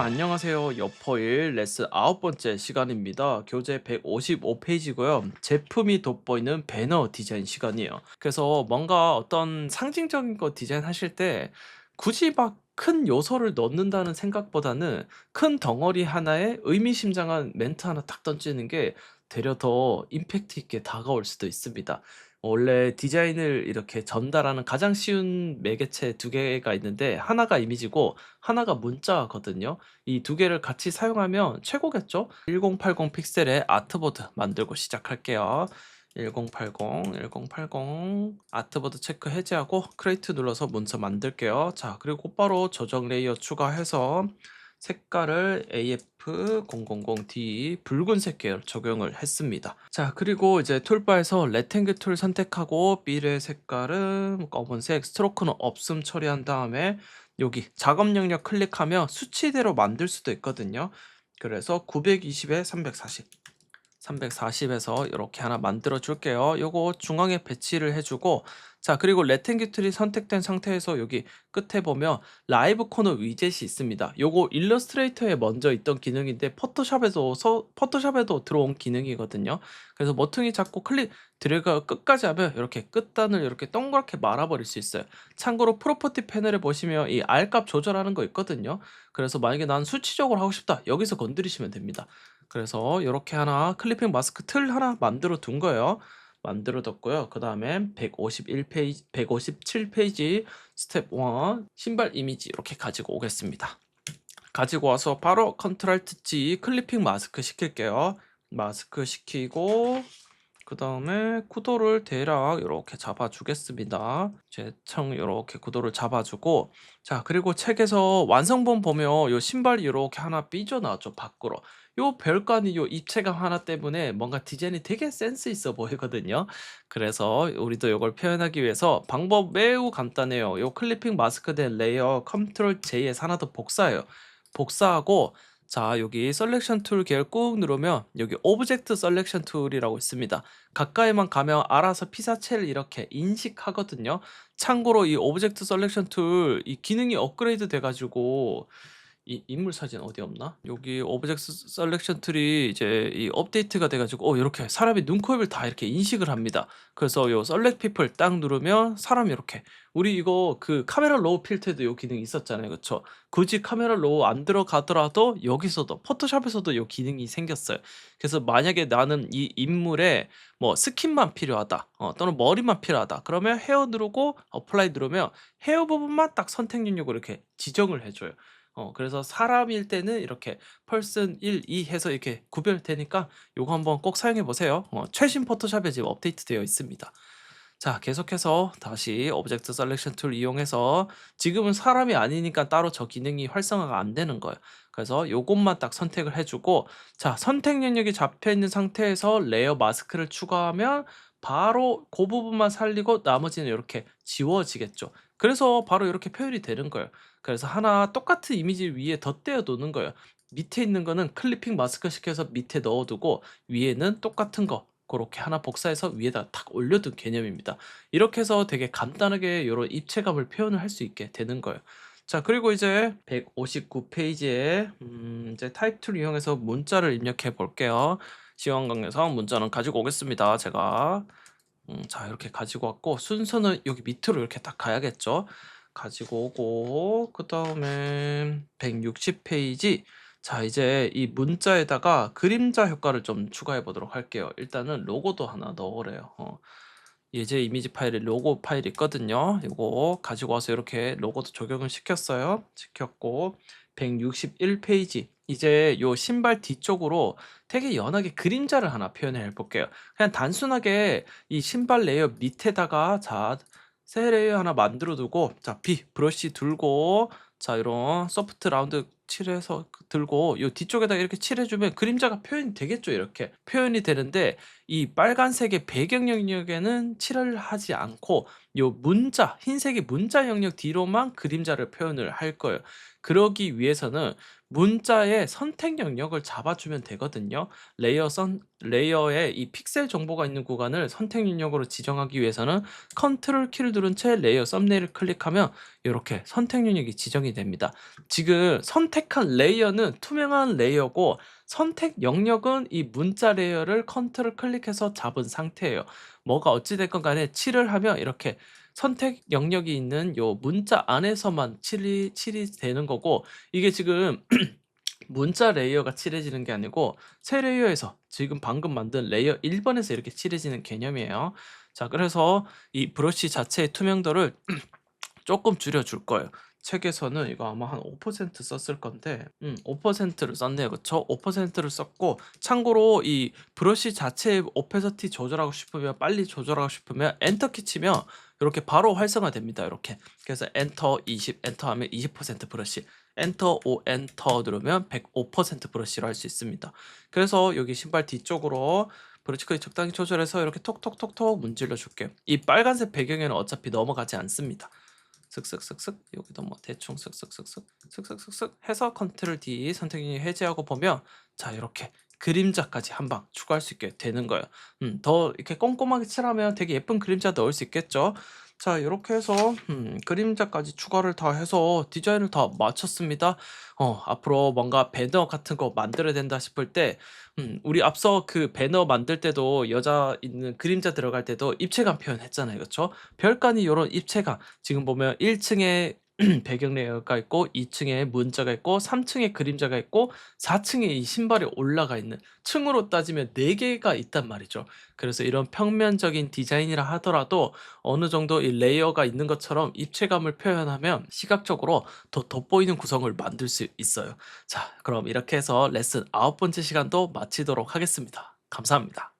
여러분 안녕하세요. 여포일 레슨 아홉 번째 시간입니다. 교재 155페이지고요. 제품이 돋보이는 배너 디자인 시간이에요. 그래서 뭔가 어떤 상징적인 거 디자인 하실 때 굳이 막 큰 요소를 넣는다는 생각보다는 큰 덩어리 하나에 의미심장한 멘트 하나 딱 던지는 게 되려 더 임팩트 있게 다가올 수도 있습니다. 원래 디자인을 이렇게 전달하는 가장 쉬운 매개체 두 개가 있는데 하나가 이미지고 하나가 문자거든요. 이두 개를 같이 사용하면 최고겠죠? 1080 픽셀의 아트보드 만들고 시작할게요. 1080, 1080 아트보드 체크 해제하고 크레이트 눌러서 문서 만들게요. 자, 그리고 곧바로 조정 레이어 추가해서 색깔을 AF000D 붉은색 계열 적용을 했습니다. 자, 그리고 이제 툴바에서 레탱글 툴 선택하고 B의 색깔은 검은색, 스트로크는 없음 처리한 다음에 여기 작업 영역 클릭하면 수치대로 만들 수도 있거든요. 그래서 920에 340. 340에서 이렇게 하나 만들어 줄게요. 요거 중앙에 배치를 해주고 자 그리고 레탱기틀이 선택된 상태에서 여기 끝에 보면 라이브 코너 위젯이 있습니다. 요거 일러스트레이터에 먼저 있던 기능인데 포토샵에서 서, 포토샵에도 들어온 기능이거든요. 그래서 모퉁이 잡고 클릭 드래그 끝까지 하면 이렇게 끝단을 이렇게 동그랗게 말아버릴 수 있어요. 참고로 프로퍼티 패널에 보시면 이 R 값 조절하는 거 있거든요. 그래서 만약에 난 수치적으로 하고 싶다 여기서 건드리시면 됩니다. 그래서 이렇게 하나 클리핑 마스크 틀 하나 만들어 둔 거예요. 만들어 뒀고요. 그 다음에 151페이지, 157페이지 스텝 1 신발 이미지 이렇게 가지고 오겠습니다. 가지고 와서 바로 컨트롤 G 클리핑 마스크 시킬게요. 마스크 시키고 그 다음에 구도를 대략 이렇게 잡아주겠습니다. 제청 이렇게 구도를 잡아주고 자 그리고 책에서 완성본 보면 요 신발이 이렇게 하나 삐져나왔죠 밖으로 요 별관이 요 입체감 하나 때문에 뭔가 디자인이 되게 센스 있어 보이거든요. 그래서 우리도 이걸 표현하기 위해서 방법 매우 간단해요. 요 클리핑 마스크 된 레이어 컨트롤 J에서 하나 더 복사해요. 복사하고 자 여기 셀렉션 툴 계열 꾹 누르면 여기 오브젝트 셀렉션 툴이라고 있습니다. 가까이만 가면 알아서 피사체를 이렇게 인식하거든요. 참고로 이 오브젝트 셀렉션 툴 이 기능이 업그레이드 돼 가지고 이 인물 사진 어디 없나? 여기 오브젝트 셀렉션 툴이 이제 이 업데이트가 돼 가지고 어 이렇게 사람의 눈, 코, 입을 다 이렇게 인식을 합니다. 그래서 요 셀렉트 피플 딱 누르면 사람이 이렇게 우리 이거 그 카메라 로우 필터에도 요 기능이 있었잖아요. 그쵸? 굳이 카메라 로우 안 들어가더라도 여기서도 포토샵에서도 요 기능이 생겼어요. 그래서 만약에 나는 이 인물에 뭐 스킨만 필요하다. 어 또는 머리만 필요하다. 그러면 헤어 누르고 어플라이 누르면 헤어 부분만 딱 선택 영역으로 이렇게 지정을 해 줘요. 어 그래서 사람일 때는 이렇게 펄슨 1, 2 해서 이렇게 구별되니까 요거 한번 꼭 사용해 보세요. 어 최신 포토샵에 지금 업데이트 되어 있습니다. 자 계속해서 다시 오브젝트 셀렉션 툴 이용해서 지금은 사람이 아니니까 따로 저 기능이 활성화가 안 되는 거예요. 그래서 요것만 딱 선택을 해 주고 자 선택 영역이 잡혀 있는 상태에서 레이어 마스크를 추가하면 바로 그 부분만 살리고 나머지는 이렇게 지워지겠죠. 그래서 바로 이렇게 표현이 되는 거예요. 그래서 하나 똑같은 이미지 위에 덧대어 놓는 거예요. 밑에 있는 거는 클리핑 마스크 시켜서 밑에 넣어두고 위에는 똑같은 거 그렇게 하나 복사해서 위에다 탁 올려둔 개념입니다. 이렇게 해서 되게 간단하게 이런 입체감을 표현을 할 수 있게 되는 거예요. 자 그리고 이제 159페이지에 음 이제 타입 툴 이용해서 문자를 입력해 볼게요. 시황 강에서 문자는 가지고 오겠습니다. 제가 음, 자 이렇게 가지고 왔고 순서는 여기 밑으로 이렇게 딱 가야겠죠. 가지고 오고 그 다음에 160페이지 자 이제 이 문자에다가 그림자 효과를 좀 추가해 보도록 할게요. 일단은 로고도 하나 넣으래요. 어. 예제 이미지 파일에 로고 파일 있거든요. 이거 가지고 와서 이렇게 로고도 적용을 시켰어요. 시켰고 161페이지 이제 요 신발 뒤쪽으로 되게 연하게 그림자를 하나 표현해 볼게요. 그냥 단순하게 이 신발 레이어 밑에다가 자, 새 레이어 하나 만들어 두고 자, B 브러쉬 들고 자, 이런 소프트 라운드 칠해서 그 들고 요 뒤쪽에다 이렇게 칠해주면 그림자가 표현이 되겠죠. 이렇게 표현이 되는데 이 빨간색의 배경 영역에는 칠을 하지 않고 요 문자 흰색의 문자 영역 뒤로만 그림자를 표현을 할 거예요. 그러기 위해서는 문자의 선택 영역을 잡아주면 되거든요. 레이어 선 레이어에 이 픽셀 정보가 있는 구간을 선택 영역으로 지정하기 위해서는 컨트롤 키를 누른 채 레이어 썸네일을 클릭하면 이렇게 선택 영역이 지정이 됩니다. 지금 선택한 레이어는 투명한 레이어고 선택 영역은 이 문자 레이어를 컨트롤 클릭해서 잡은 상태예요. 뭐가 어찌 됐건 간에 칠을 하면 이렇게 선택 영역이 있는 요 문자 안에서만 칠이 칠이 되는 거고 이게 지금 문자 레이어가 칠해지는 게 아니고 새 레이어에서 지금 방금 만든 레이어 1번에서 이렇게 칠해지는 개념이에요. 자, 그래서 이 브러쉬 자체의 투명도를 조금 줄여줄 거예요. 책에서는 이거 아마 한 5% 썼을 건데, 음, 5%를 썼네요. 그쵸? 5%를 썼고, 참고로 이 브러쉬 자체의 오페서티 조절하고 싶으면, 빨리 조절하고 싶으면, 엔터키 치면, 이렇게 바로 활성화됩니다. 이렇게. 그래서 엔터 20, 엔터 하면 20% 브러쉬, 엔터 5, 엔터 누르면 105% 브러쉬로 할 수 있습니다. 그래서 여기 신발 뒤쪽으로 브러쉬 크기 적당히 조절해서 이렇게 톡톡톡톡 문질러 줄게요. 이 빨간색 배경에는 어차피 넘어가지 않습니다. 슥슥슥슥 여기도 뭐 대충 슥슥슥슥 슥슥슥슥 해서 컨트롤 D 선택이 해제하고 보면 자 이렇게 그림자까지 한 방 추가할 수 있게 되는 거예요. 음, 더 이렇게 꼼꼼하게 칠하면 되게 예쁜 그림자 넣을 수 있겠죠. 자 이렇게 해서 음, 그림자까지 추가를 다 해서 디자인을 다 마쳤습니다. 어, 앞으로 뭔가 배너 같은 거 만들어야 된다 싶을 때 음, 우리 앞서 그 배너 만들 때도 여자 있는 그림자 들어갈 때도 입체감 표현했잖아요. 그렇죠? 별간이 요런 입체감 지금 보면 1층에 배경 레이어가 있고 2층에 문자가 있고 3층에 그림자가 있고 4층에 이 신발이 올라가 있는 층으로 따지면 4개가 있단 말이죠. 그래서 이런 평면적인 디자인이라 하더라도 어느 정도 이 레이어가 있는 것처럼 입체감을 표현하면 시각적으로 더 돋보이는 구성을 만들 수 있어요. 자, 그럼 이렇게 해서 레슨 아홉 번째 시간도 마치도록 하겠습니다. 감사합니다.